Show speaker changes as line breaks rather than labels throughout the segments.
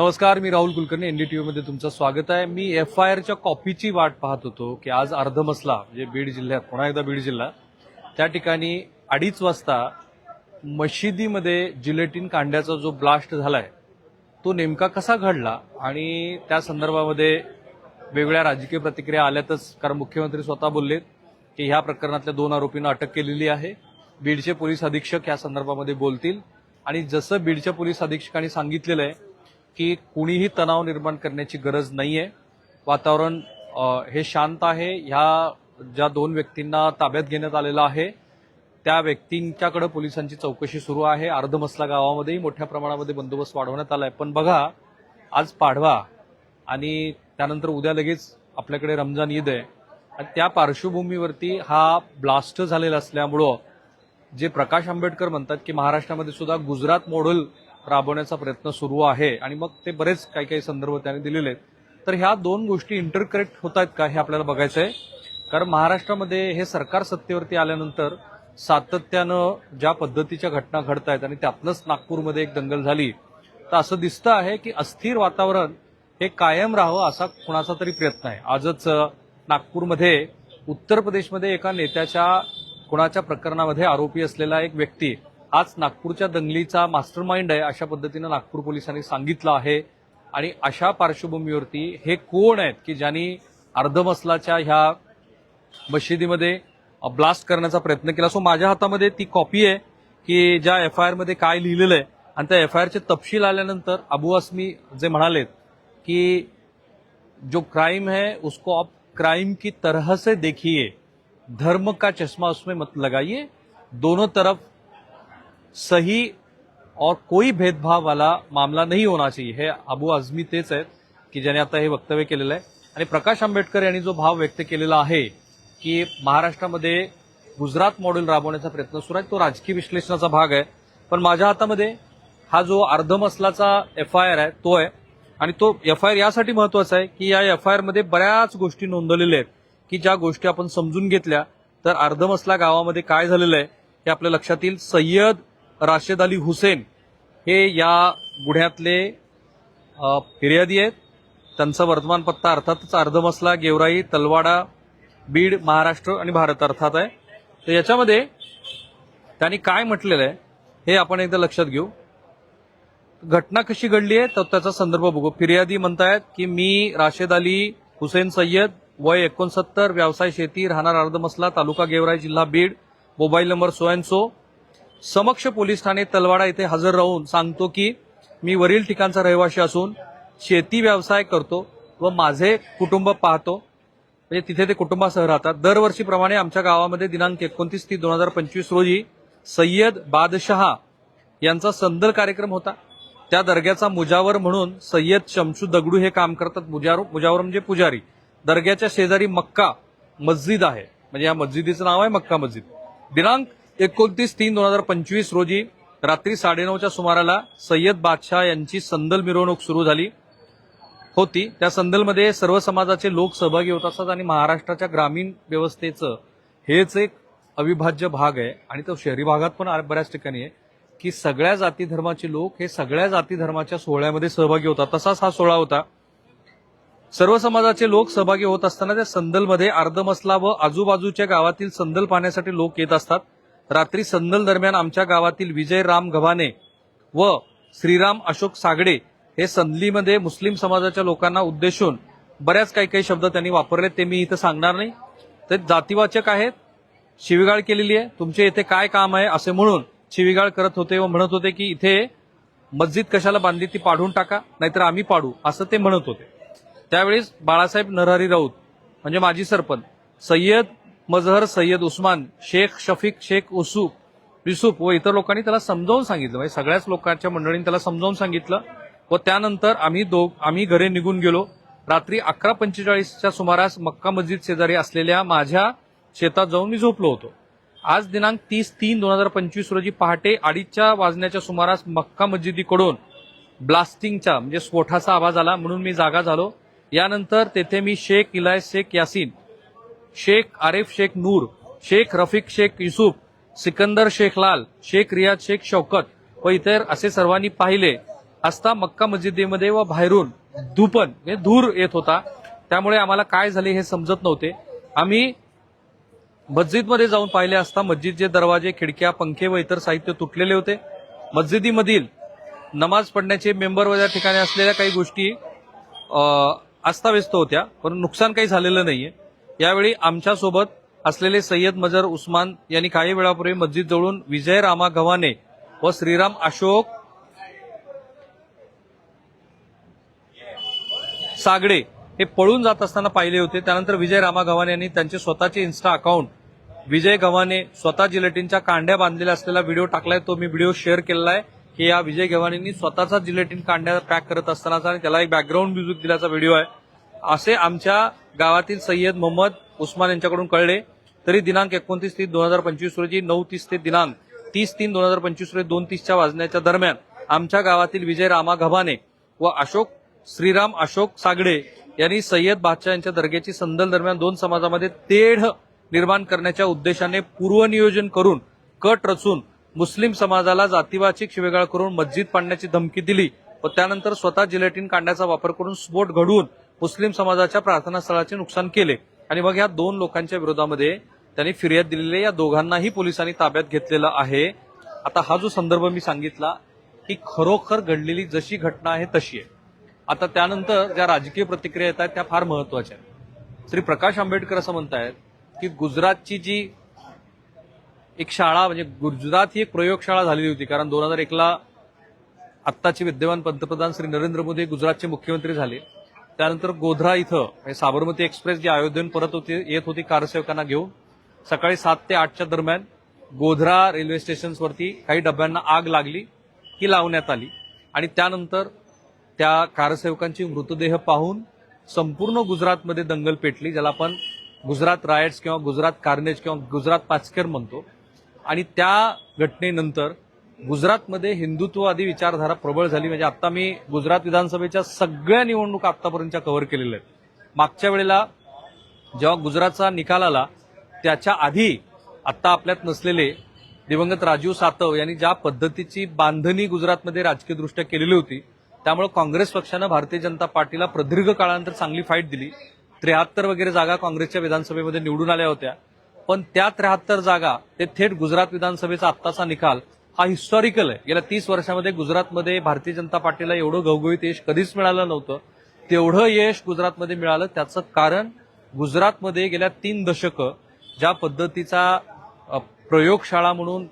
नमस्कार मी राहुल कुलकर्णी एनडीटीव्ही मध्ये तुमचं स्वागत आहे. मी एफ आय आरच्या कॉपीची वाट पाहत होतो की आज अर्धमसला म्हणजे बीड जिल्ह्यात पुन्हा एकदा बीड जिल्हा त्या ठिकाणी अडीच वाजता मशिदीमध्ये जिलेटिन कांड्याचा जो ब्लास्ट झालाय तो नेमका कसा घडला? आणि त्या संदर्भामध्ये वेगवेगळ्या राजकीय प्रतिक्रिया आल्यातच कारण मुख्यमंत्री स्वतः बोललेत की ह्या प्रकरणातल्या दोन आरोपींना अटक केलेली आहे. बीडचे पोलीस अधीक्षक या संदर्भामध्ये बोलतील. आणि जसं बीडच्या पोलीस अधीक्षकांनी सांगितलेलं आहे की कुणीही तणाव निर्माण करण्याची गरज नाही आहे वातावरण हे शांत आहे. ह्या ज्या दोन व्यक्तींना ताब्यात घेण्यात आलेलं आहे त्या व्यक्तींच्याकडे पोलिसांची चौकशी सुरू आहे. अर्धमसला गावामध्येही मोठ्या प्रमाणामध्ये बंदोबस्त वाढवण्यात आला आहे पण बघा आज पाडवा आणि त्यानंतर उद्या लगेच आपल्याकडे रमजान ईद आहे. आणि त्या पार्श्वभूमीवरती हा ब्लास्ट झालेला असल्यामुळं जे प्रकाश आंबेडकर म्हणतात की महाराष्ट्रामध्ये सुद्धा गुजरात मॉडेल राबवण्याचा प्रयत्न सुरू आहे. आणि मग ते बरेच काही काही संदर्भ त्यांनी दिलेले आहेत. तर ह्या दोन गोष्टी इंटरकरेक्ट होत आहेत का हे आपल्याला बघायचं आहे कारण महाराष्ट्रामध्ये हे सरकार सत्तेवरती आल्यानंतर सातत्यानं ज्या पद्धतीच्या घटना घडत आहेत आणि त्यातनंच नागपूरमध्ये एक दंगल झाली तर असं दिसतं आहे की अस्थिर वातावरण हे कायम राहावं असा कुणाचा तरी प्रयत्न आहे. आजच नागपूरमध्ये उत्तर प्रदेशमध्ये एका नेत्याच्या कुणाच्या प्रकरणामध्ये आरोपी असलेला एक व्यक्ती हाच नागपूरच्या दंगलीचा मास्टर माइंड आहे अशा पद्धतीनं नागपूर पोलिसांनी सांगितलं आहे. आणि अशा पार्श्वभूमीवरती हे कोण आहेत की ज्यांनी अर्धमसलाच्या ह्या मशिदीमध्ये ब्लास्ट करण्याचा प्रयत्न केला? सो माझ्या हातामध्ये ती कॉपी आहे की ज्या एफ आय आरमध्ये काय लिहिलेलं आहे. आणि त्या एफ आय आरचे तपशील आल्यानंतर अबू अस्मी जे म्हणालेत की जो क्राइम है उसको आप क्राइम की तरह से देखिए. धर्म का चश्मा उसमें मत लगाइए. दोनों तरफ सही और कोई भेदभाव वाला मामला नहीं होना चाहिए। हे अबू आझमी तेच आहेत की ज्याने आता हे वक्तव्य केलेलं आहे. आणि प्रकाश आंबेडकर यांनी जो भाव व्यक्त केलेला आहे की महाराष्ट्रामध्ये गुजरात मॉडेल राबवण्याचा प्रयत्न सुरू आहे तो राजकीय विश्लेषणाचा भाग आहे. पण माझ्या हातामध्ये हा जो अर्धमसलाचा एफ आय आर आहे तो आहे. आणि तो एफ आय आर यासाठी महत्त्वाचा आहे की या एफ आय आरमध्ये बऱ्याच गोष्टी नोंदवलेल्या आहेत की ज्या गोष्टी आपण समजून घेतल्या तर अर्धमसला गावामध्ये काय झालेलं आहे हे आपल्या लक्षात येईल. सय्यद राशेद अली हुसेन हे या गुन्ह्यातले फिर्यादी आहेत. त्यांचा वर्तमान पत्ता अर्थातच अर्धमसला गेवराई तलवाडा बीड महाराष्ट्र आणि भारत अर्थात आहे. तर याच्यामध्ये त्यांनी काय म्हटलेलं आहे हे आपण एकदा लक्षात घेऊ. घटना कशी घडली आहे तर त्याचा संदर्भ बघू. फिर्यादी म्हणतायत की मी राशेद अली हुसेन सय्यद वय एकोणसत्तर व्यवसाय शेती राहणार अर्धमसला तालुका गेवराई जिल्हा Beed mobile number so and so. समक्ष पोलीस ठाणे तलवाडा येथे हजर राहून सांगतो की मी वरील ठिकाणचा रहिवासी असून शेती व्यवसाय करतो व माझे कुटुंब पाहतो. म्हणजे तिथे ते कुटुंबासह राहतात. दरवर्षीप्रमाणे आमच्या गावामध्ये दिनांक एकोणतीस ती दोन हजार पंचवीस रोजी सय्यद बादशहा यांचा संदल कार्यक्रम होता. त्या दर्ग्याचा मुजावर म्हणून सय्यद शमशू दगडू हे काम करतात. मुजावर मुजावर म्हणजे पुजारी. दर्ग्याच्या शेजारी मक्का मस्जिद आहे. म्हणजे या मस्जिदीचं नाव आहे मक्का मस्जिद. दिनांक एकोणतीस तीन दोन हजार पंचवीस रोजी रात्री साडेनऊच्या सुमाराला सय्यद बादशाह यांची संदल मिरवणूक सुरू झाली होती. त्या संदलमध्ये सर्व समाजाचे लोक सहभागी होत असतात आणि महाराष्ट्राच्या ग्रामीण व्यवस्थेचं हेच एक अविभाज्य भाग आहे. आणि तो शहरी भागात पण बऱ्याच ठिकाणी आहे की सगळ्या जाती धर्माचे लोक हे सगळ्या जाती धर्माच्या सोहळ्यामध्ये सहभागी होतात. तसाच हा सोहळा होता. सर्व समाजाचे लोक सहभागी होत असताना त्या संदलमध्ये अर्धमसला व आजूबाजूच्या गावातील संदल पाहण्यासाठी लोक येत असतात. रात्री संदल दरम्यान आमच्या गावातील विजय राम गव्हाणे व श्रीराम अशोक सागडे हे संदलीमध्ये मुस्लिम समाजाच्या लोकांना उद्देशून बऱ्याच काही काही शब्द त्यांनी वापरले ते मी इथं सांगणार नाही. ते जातीवाचक आहेत शिवीगाळ केलेली आहे. तुमचे इथे काय काम आहे असे म्हणून शिवीगाळ करत होते व म्हणत होते की इथे मस्जिद कशाला बांधली ती पाडून टाका नाहीतर आम्ही पाडू असं ते म्हणत होते. त्यावेळेस बाळासाहेब नरहरी राऊत म्हणजे माजी सरपंच सय्यद मजहर सय्यद उस्मान शेख शफीक शेख उसूफ युसुफ व इतर लोकांनी त्याला समजावून सांगितलं. म्हणजे सगळ्याच लोकांच्या मंडळींनी त्याला समजावून सांगितलं. व त्यानंतर आम्ही दो आम्ही घरी निघून गेलो. रात्री अकरा पंचेचाळीसच्या सुमारास मक्का मस्जिद शेजारी असलेल्या माझ्या शेतात जाऊन मी झोपलो होतो. आज दिनांक तीस तीन दोन हजार पंचवीस रोजी पहाटे अडीचच्या वाजण्याच्या सुमारास मक्का मस्जिदीकडून ब्लास्टिंगचा म्हणजे स्फोटाचा आवाज आला म्हणून मी जागा झालो. यानंतर तेथे मी शेख इलायस शेख यासीन शेख आरिफ शेख नूर शेख रफिक शेख युसुफ सिकंदर शेख लाल शेख रियाज शेख शौकत व इतर असे सर्वांनी पाहिले. असता मक्का मस्जिदीमध्ये व बाहेरून धुपन म्हणजे धूर येत होता. त्यामुळे आम्हाला काय झाले हे समजत नव्हते. आम्ही मस्जिदमध्ये जाऊन पाहिले असता मस्जिदचे दरवाजे खिडक्या पंखे व इतर साहित्य तुटलेले होते. मस्जिदीमधील नमाज पडण्याचे मेंबर व त्या ठिकाणी असलेल्या काही गोष्टी अस्ताव्यस्त होत्या. पण नुकसान काही झालेलं नाहीये. यावेळी आमच्यासोबत असलेले सय्यद मजर उस्मान यांनी काही वेळापूर्वी मस्जिद जवळून विजय रामा गव्हाणे व श्रीराम अशोक सागडे हे पळून जात असताना पाहिले होते. त्यानंतर विजय रामा गव्हाणे यांनी त्यांचे स्वतःचे इन्स्टा अकाउंट विजय गव्हाणे स्वतः जिलेटिनच्या कांड्या बांधलेल्या असलेला व्हिडिओ टाकलाय. तो मी व्हिडिओ शेअर केलेला आहे की या विजय गव्हाणेंनी स्वतःचा जिलेटिन कांड्या पॅक करत असतानाचा आणि त्याला एक बॅकग्राऊंड म्युझिक दिल्याचा व्हिडिओ आहे. असे आमच्या गावातील सय्यद मोहम्मद उस्मान यांच्याकडून कळले. तरी दिनांक एकोणतीस तीस दोन हजार पंचवीस रोजी नऊ तीस ते दिनांक तीस तीन दोन हजार पंचवीस रोजी दोन तीसच्या वाजण्याच्या दरम्यान आमच्या गावातील विजय रामा घबाने व अशोक श्रीराम अशोक सागडे यांनी सय्यद बादशाह यांच्या दर्ग्याची संदल दरम्यान दोन समाजामध्ये तेढ निर्माण करण्याच्या उद्देशाने पूर्वनियोजन करून कट रचून मुस्लिम समाजाला जातीवाचिक शिवेगाळ करून मस्जिद पाडण्याची धमकी दिली व त्यानंतर स्वतः जिलेटिन कांड्याचा वापर करून स्फोट घडवून मुस्लिम समाजाच्या प्रार्थनास्थळाचे नुकसान केले. आणि मग या दोन लोकांच्या विरोधामध्ये त्यांनी फिर्याद दिलेली या दोघांनाही पोलिसांनी ताब्यात घेतलेलं आहे. आता हा जो संदर्भ मी सांगितला ही खरोखर घडलेली जशी घटना आहे तशी आहे. आता त्यानंतर ज्या राजकीय प्रतिक्रिया येत आहेत त्या फार महत्त्वाच्या आहेत. श्री प्रकाश आंबेडकर असं म्हणतायत की गुजरातची जी एक शाळा म्हणजे गुजरात ही एक प्रयोगशाळा झालेली होती. कारण दोन हजार एकला आत्ताचे विद्यमान पंतप्रधान श्री नरेंद्र मोदी गुजरातचे मुख्यमंत्री झाले. त्यानंतर गोधरा इथं साबरमती एक्सप्रेस जी अयोध्येहून परत होती येत होती कारसेवकांना घेऊन सकाळी सात ते आठच्या दरम्यान गोधरा रेल्वे स्टेशन्सवरती काही डब्यांना आग लागली ही लावण्यात आली. आणि त्यानंतर त्या कारसेवकांची मृतदेह पाहून संपूर्ण गुजरातमध्ये दंगल पेटली ज्याला आपण गुजरात रायट्स किंवा गुजरात कार्नेज किंवा गुजरात पाचकर म्हणतो. आणि त्या घटनेनंतर गुजरातमध्ये हिंदुत्ववादी विचारधारा प्रबळ झाली. म्हणजे आता मी गुजरात विधानसभेच्या सगळ्या निवडणुका आतापर्यंतच्या कव्हर केलेल्या आहेत. मागच्या वेळेला जेव्हा गुजरातचा निकाल आला त्याच्या आधी आत्ता आपल्यात नसलेले दिवंगत राजीव सातव यांनी ज्या पद्धतीची बांधणी गुजरातमध्ये राजकीयदृष्ट्या केलेली होती त्यामुळे काँग्रेस पक्षानं भारतीय जनता पार्टीला प्रदीर्घ काळानंतर चांगली फाईट दिली. त्र्याहत्तर वगैरे जागा काँग्रेसच्या विधानसभेमध्ये निवडून आल्या होत्या. पण त्या त्र्याहत्तर जागा ते थेट गुजरात विधानसभेचा आत्ताचा निकाल हा हिस्टॉरिकल आहे. गेल्या तीस वर्षामध्ये गुजरातमध्ये भारतीय जनता पार्टीला एवढं घवघवीत यश कधीच मिळालं नव्हतं. तेवढं यश गुजरातमध्ये मिळालं. त्याचं कारण गुजरातमध्ये गेल्या तीन दशकं ज्या पद्धतीचा प्रयोगशाळा म्हणून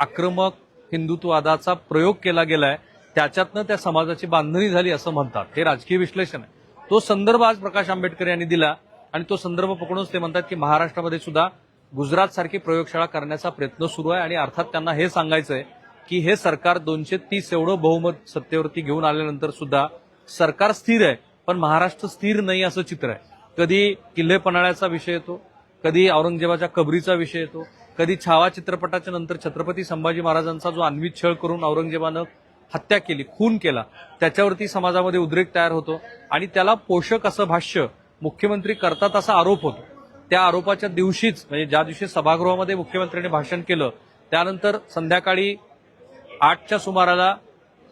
आक्रमक हिंदुत्ववादाचा प्रयोग केला गेलाय त्याच्यातनं त्या समाजाची बांधणी झाली असं म्हणतात. हे राजकीय विश्लेषण आहे. तो संदर्भ आज प्रकाश आंबेडकर यांनी दिला आणि तो संदर्भ पकडूनच ते म्हणतात की महाराष्ट्रामध्ये सुद्धा गुजरातसारखी प्रयोगशाळा करण्याचा प्रयत्न सुरू आहे आणि अर्थात त्यांना हे सांगायचंय की हे सरकार दोनशे तीस एवढं बहुमत सत्तेवरती घेऊन आल्यानंतर सुद्धा सरकार स्थिर आहे पण महाराष्ट्र स्थिर नाही असं चित्र आहे. कधी किल्ले पन्हाळ्याचा विषय येतो कधी औरंगजेबाच्या कबरीचा विषय येतो कधी छावा चित्रपटाच्या नंतर छत्रपती संभाजी महाराजांचा जो अन्वित छळ करून औरंगजेबानं हत्या केली खून केला त्याच्यावरती समाजामध्ये उद्रेक तयार होतो आणि त्याला पोषक असं भाष्य मुख्यमंत्री करतात असा आरोप होतो. त्या आरोपाच्या दिवशीच म्हणजे ज्या दिवशी सभागृहामध्ये मुख्यमंत्र्यांनी भाषण केलं त्यानंतर संध्याकाळी आठच्या सुमाराला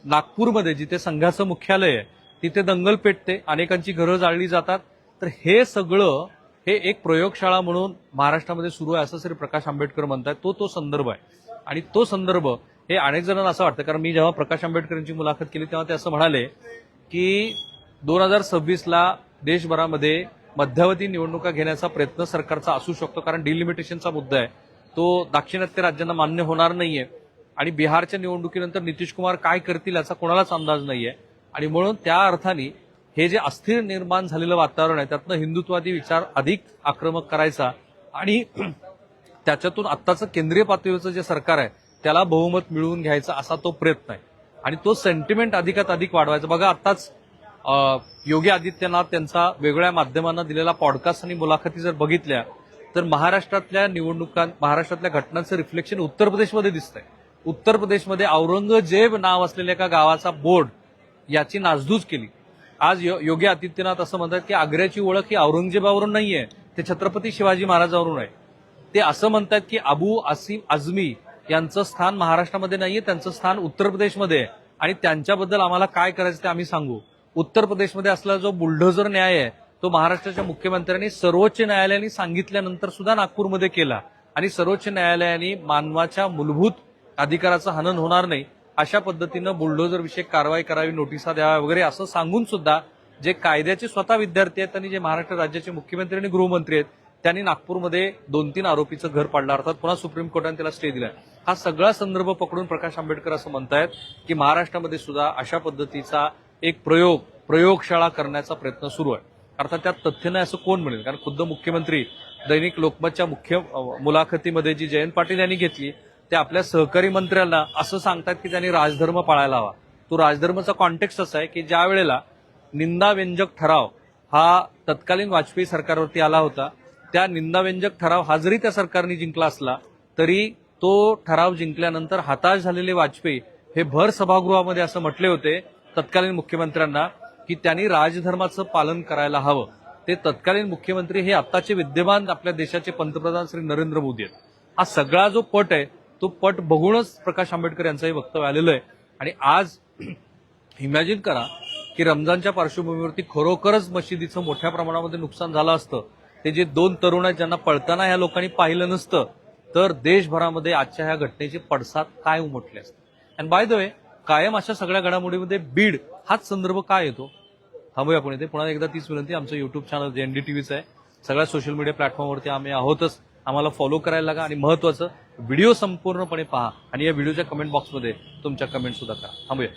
नागपूरमध्ये जिथे संघाचं मुख्यालय आहे तिथे दंगल पेटते अनेकांची घरं जाळली जातात. तर हे सगळं हे एक प्रयोगशाळा म्हणून महाराष्ट्रामध्ये सुरू आहे असं श्री प्रकाश आंबेडकर म्हणतात तो तो संदर्भ आहे. आणि तो संदर्भ हे अनेक जणांना असं वाटतं कारण मी जेव्हा प्रकाश आंबेडकर यांची मुलाखत केली तेव्हा ते असं म्हणाले की दोन हजार सव्वीसला देशभरामध्ये मध्यावधी निवडणुका घेण्याचा प्रयत्न सरकारचा असू शकतो कारण डिलिमिटेशनचा मुद्दा आहे. तो दाक्षिणात्य राज्यांना मान्य होणार नाहीये. आणि बिहारच्या निवडणुकीनंतर नितीश कुमार काय करतील याचा कोणालाच अंदाज नाहीये. आणि म्हणून त्या अर्थाने हे जे अस्थिर निर्माण झालेलं वातावरण आहे त्यातनं हिंदुत्वादी विचार अधिक आक्रमक करायचा आणि त्याच्यातून आत्ताचं केंद्रीय पातळीवरचं जे सरकार आहे त्याला बहुमत मिळवून घ्यायचा असा तो प्रयत्न आहे. आणि तो सेंटिमेंट अधिकात अधिक वाढवायचा. बघा आत्ताच योगी आदित्यनाथ त्यांचा वेगळ्या माध्यमांना दिलेला पॉडकास्ट आणि मुलाखती जर बघितल्या तर महाराष्ट्रातल्या निवडणुका महाराष्ट्रातल्या घटनांचं रिफ्लेक्शन उत्तर प्रदेशमध्ये दिसतंय. उत्तर प्रदेशमध्ये औरंगजेब नाव असलेल्या एका गावाचा बोर्ड याची नासधूस केली. आज यो- योगी आदित्यनाथ असं म्हणतात की आग्र्याची ओळख ही औरंगजेबावरून नाहीये ते छत्रपती शिवाजी महाराजावरून आहे. ते असं म्हणतात की अबू असीम आझमी यांचं स्थान महाराष्ट्रामध्ये नाहीये त्यांचं स्थान उत्तर प्रदेशमध्ये आहे. आणि त्यांच्याबद्दल आम्हाला काय करायचं ते आम्ही सांगू. उत्तर प्रदेशमध्ये असलेला जो बुलडोझर न्याय आहे तो महाराष्ट्राच्या मुख्यमंत्र्यांनी सर्वोच्च न्यायालयाने सांगितल्यानंतर सुद्धा नागपूरमध्ये केला. आणि सर्वोच्च न्यायालयाने मानवाच्या मूलभूत अधिकाराचं हनन होणार नाही अशा पद्धतीनं बुलडोझर विषयक कारवाई करावी नोटिसा द्याव्या वगैरे असं सांगून सुद्धा जे कायद्याचे स्वतः विद्यार्थी आहेत आणि जे महाराष्ट्र राज्याचे मुख्यमंत्री आणि गृहमंत्री आहेत त्यांनी नागपूरमध्ये दोन तीन आरोपीचं घर पाडलं. अर्थात पुन्हा सुप्रीम कोर्टाने त्याला स्टे दिलाय. हा सगळा संदर्भ पकडून प्रकाश आंबेडकर असं म्हणतायत की महाराष्ट्रामध्ये सुद्धा अशा पद्धतीचा एक प्रयोग प्रयोगशाळा करण्याचा प्रयत्न सुरू आहे. अर्थात त्यात तथ्य नाही असं कोण म्हणेल? कारण खुद्द मुख्यमंत्री दैनिक लोकमतच्या मुख्य मुलाखतीमध्ये जी जयंत पाटील यांनी घेतली ते आपल्या सहकारी मंत्र्यांना असं सांगतात की त्यांनी राजधर्म पाळायला हवा. तो राजधर्माचा कॉन्टेक्स्ट असा आहे की ज्या वेळेला निंदाव्यंजक ठराव हा तत्कालीन वाजपेयी सरकारवरती आला होता त्या निंदाव्यंजक ठराव हा जरी त्या सरकारने जिंकला असला तरी तो ठराव जिंकल्यानंतर हताश झालेले वाजपेयी हे भर सभागृहामध्ये असं म्हटले होते तत्कालीन मुख्यमंत्र्यांना की त्यांनी राजधर्माचं पालन करायला हवं. ते तत्कालीन मुख्यमंत्री हे आत्ताचे विद्यमान आपल्या देशाचे पंतप्रधान श्री नरेंद्र मोदी आहेत. हा सगळा जो पट आहे तो पट बघूनच प्रकाश आंबेडकर यांचं हे वक्तव्य आलेलं आहे. आणि आज इमॅजिन करा की रमजानच्या पार्श्वभूमीवरती खरोखरच मशिदीचं मोठ्या प्रमाणामध्ये नुकसान झालं असतं. ते जे दोन तरुण आहेत ज्यांना पळताना ह्या लोकांनी पाहिलं नसतं तर देशभरामध्ये आजच्या ह्या घटनेचे पडसाद काय उमटले असते? अँड बाय द वे कायम अशा सगळ्या घडामोडीमध्ये बीड हाच संदर्भ काय येतो? थांबूया आपण इथे पुन्हा एकदा तीच विनंती आमचं युट्यूब चॅनल जे एनडीटीव्हीचं आहे सगळ्या सोशल मीडिया प्लॅटफॉर्मवरती आम्ही आहोतच. आम्हाला फॉलो करायला लागा आणि महत्वाचं व्हिडिओ संपूर्णपणे पहा आणि या व्हिडिओच्या कमेंट बॉक्समध्ये तुमच्या कमेंट सुद्धा करा. थांबूया.